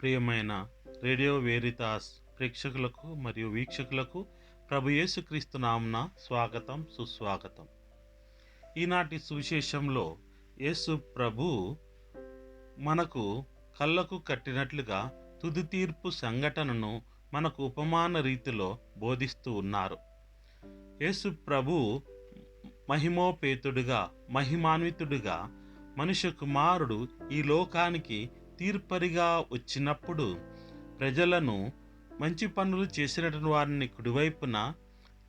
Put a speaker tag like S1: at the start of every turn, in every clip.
S1: ప్రియమైన రేడియో వేరితాస్ ప్రేక్షకులకు మరియు వీక్షకులకు ప్రభు యేసుక్రీస్తు నామున స్వాగతం సుస్వాగతం. ఈనాటి సువిశేషంలో యేసు ప్రభు మనకు కళ్ళకు కట్టినట్లుగా తుది తీర్పు సంఘటనను మనకు ఉపమాన రీతిలో బోధిస్తూ ఉన్నారు. యేసు ప్రభు మహిమోపేతుడుగా మహిమాన్వితుడుగా మనుష్య కుమారుడు ఈ లోకానికి తీర్పరిగా వచ్చినప్పుడు ప్రజలను మంచి పనులు చేసినటువంటి వారిని కుడివైపున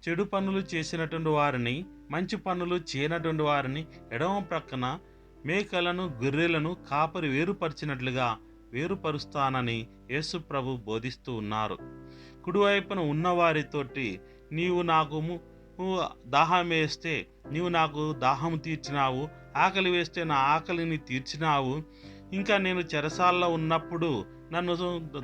S1: చెడు పనులు చేసినటువంటి వారిని మంచి పనులు చేయనటువంటి వారిని ఎడమ ప్రక్కన మేకలను గొర్రెలను కాపరి వేరుపరిచినట్లుగా వేరుపరుస్తానని యేసు ప్రభు బోధిస్తూ ఉన్నారు. కుడివైపున ఉన్నవారితోటి నీవు నాకు దాహం వేస్తే నీవు నాకు దాహం తీర్చినావు ఆకలి వేస్తే నా ఆకలిని తీర్చినావు ఇంకా నేను చెరసాల్లో ఉన్నప్పుడు నన్ను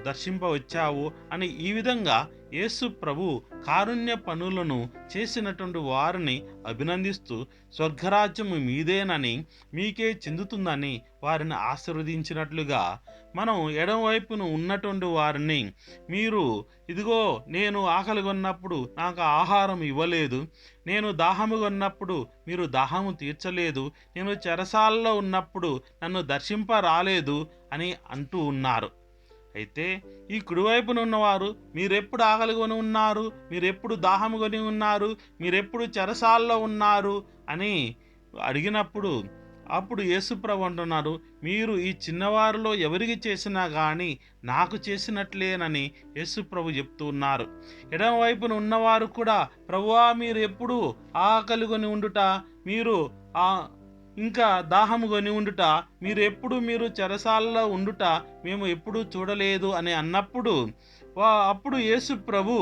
S1: దర్శింప వచ్చావు అని ఈ విధంగా యేసు ప్రభు కారుణ్య పనులను చేసినటువంటి వారిని అభినందిస్తూ స్వర్గరాజ్యము మీదేనని మీకే చెందుతుందని వారిని ఆశీర్వదించినట్లుగా మనం ఎడమవైపున ఉన్నటువంటి వారిని మీరు ఇదిగో నేను ఆకలి కొన్నప్పుడు నాకు ఆహారం ఇవ్వలేదు నేను దాహము కొన్నప్పుడు మీరు దాహము తీర్చలేదు నేను చెరసాలలో ఉన్నప్పుడు నన్ను దర్శింప రాలేదు అని అంటూ ఉన్నారు. అయితే ఈ కుడివైపున ఉన్నవారు మీరెప్పుడు ఆకలి కొని ఉన్నారు? మీరెప్పుడు దాహం కొని ఉన్నారు? మీరెప్పుడు చెరసాల్లో ఉన్నారు? అని అడిగినప్పుడు అప్పుడు యేసుప్రభు అంటున్నారు మీరు ఈ చిన్నవారిలో ఎవరికి చేసినా కానీ నాకు చేసినట్లేనని యేసుప్రభు చెప్తూ ఉన్నారు. ఎడమవైపున ఉన్నవారు కూడా ప్రభువా మీరు ఎప్పుడు ఆకలిగొని ఉండుట? మీరు ఆ ఇంకా దాహము కొని ఉండుట మీరు ఎప్పుడు మీరు చెరసాలలో ఉండుట మేము ఎప్పుడూ చూడలేదు అని అన్నప్పుడు అప్పుడు యేసు ప్రభు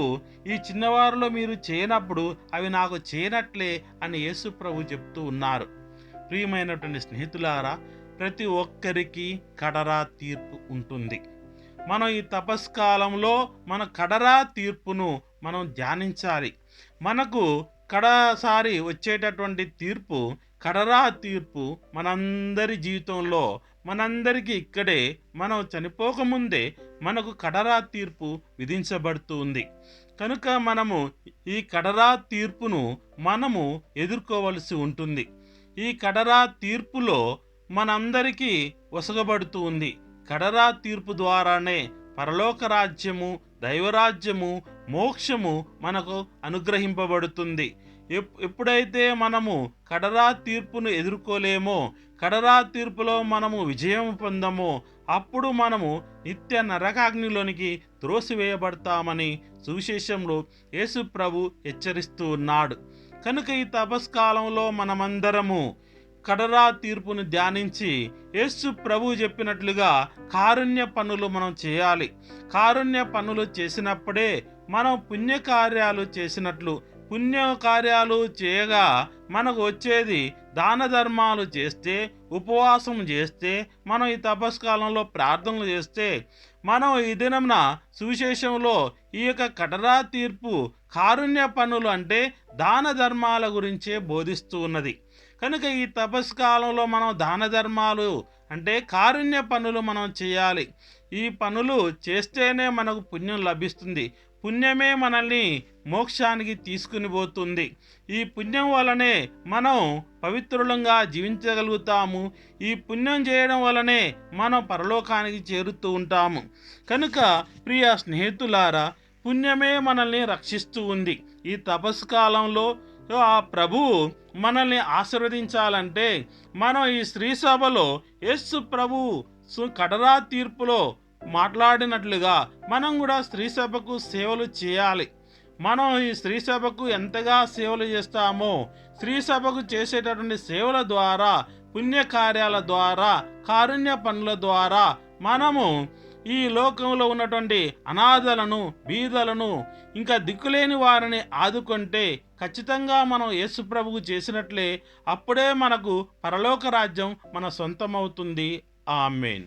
S1: ఈ చిన్నవారిలో మీరు చేయనప్పుడు అవి నాకు చేయనట్లే అని యేసు ప్రభు చెప్తూ ఉన్నారు. ప్రియమైనటువంటి స్నేహితులారా ప్రతి ఒక్కరికి కడరా తీర్పు ఉంటుంది. మనం ఈ తపస్కాలంలో మన కడరా తీర్పును మనం ధ్యానించాలి. మనకు కడసారి వచ్చేటటువంటి తీర్పు కడరా తీర్పు మనందరి జీవితంలో మనందరికీ ఇక్కడే మనం చనిపోకముందే మనకు కడరా తీర్పు విధించబడుతుంది. కనుక మనము ఈ కడరా తీర్పును మనము ఎదుర్కోవలసి ఉంటుంది. ఈ కడరా తీర్పులో మనందరికీ వసగబడుతూ ఉంది కడరా తీర్పు ద్వారానే పరలోక రాజ్యము దైవరాజ్యము మోక్షము మనకు అనుగ్రహింపబడుతుంది. ఎప్పుడైతే మనము కడరా తీర్పును ఎదుర్కోలేమో కడరా తీర్పులో మనము విజయం పొందమో అప్పుడు మనము నిత్య నరకాగ్నిలోనికి త్రోసివేయబడతామని సువిశేషంలో యేసు ప్రభు హెచ్చరిస్తూ ఉన్నాడు. కనుక ఈ తపస్కాలంలో మనమందరము కడరా తీర్పును ధ్యానించి యేసు ప్రభు చెప్పినట్లుగా కారుణ్య పనులు మనం చేయాలి. కారుణ్య పనులు చేసినప్పుడే మనం పుణ్యకార్యాలు చేసినట్లు పుణ్యకార్యాలు చేయగా మనకు వచ్చేది దాన ధర్మాలు చేస్తే ఉపవాసం చేస్తే మనం ఈ తపస్కాలంలో ప్రార్థనలు చేస్తే మనం ఈ దినంన సువిశేషంలో ఈ యొక్క కటరా తీర్పు కారుణ్య పనులు అంటే దాన ధర్మాల గురించే బోధిస్తూ ఉన్నది. కనుక ఈ తపస్కాలంలో మనం దాన ధర్మాలు అంటే కారుణ్య పనులు మనం చేయాలి. ఈ పనులు చేస్తేనే మనకు పుణ్యం లభిస్తుంది. పుణ్యమే మనల్ని మోక్షానికి తీసుకుని పోతుంది. ఈ పుణ్యం వలనే మనం పవిత్రులంగా జీవించగలుగుతాము. ఈ పుణ్యం చేయడం వలనే మనం పరలోకానికి చేరుతూ ఉంటాము. కనుక ప్రియ స్నేహితులారా పుణ్యమే మనల్ని రక్షిస్తూ ఉంది. ఈ తపస్సు కాలంలో ఆ ప్రభువు మనల్ని ఆశీర్వదించాలంటే మనం ఈ శ్రీ సభలో యేసు ప్రభు సు- కడరా తీర్పులో మాట్లాడినట్లుగా మనం కూడా స్త్రీ సభకు సేవలు చేయాలి. మనం ఈ స్త్రీ సభకు ఎంతగా సేవలు చేస్తామో స్త్రీ సభకు చేసేటటువంటి సేవల ద్వారా పుణ్యకార్యాల ద్వారా కారుణ్య పనుల ద్వారా మనము ఈ లోకంలో ఉన్నటువంటి అనాథలను బీదలను ఇంకా దిక్కులేని వారిని ఆదుకుంటే ఖచ్చితంగా మనం యేసుప్రభుకు చేసినట్లే అప్పుడే మనకు పరలోక రాజ్యం మన సొంతమవుతుంది. ఆమెన్.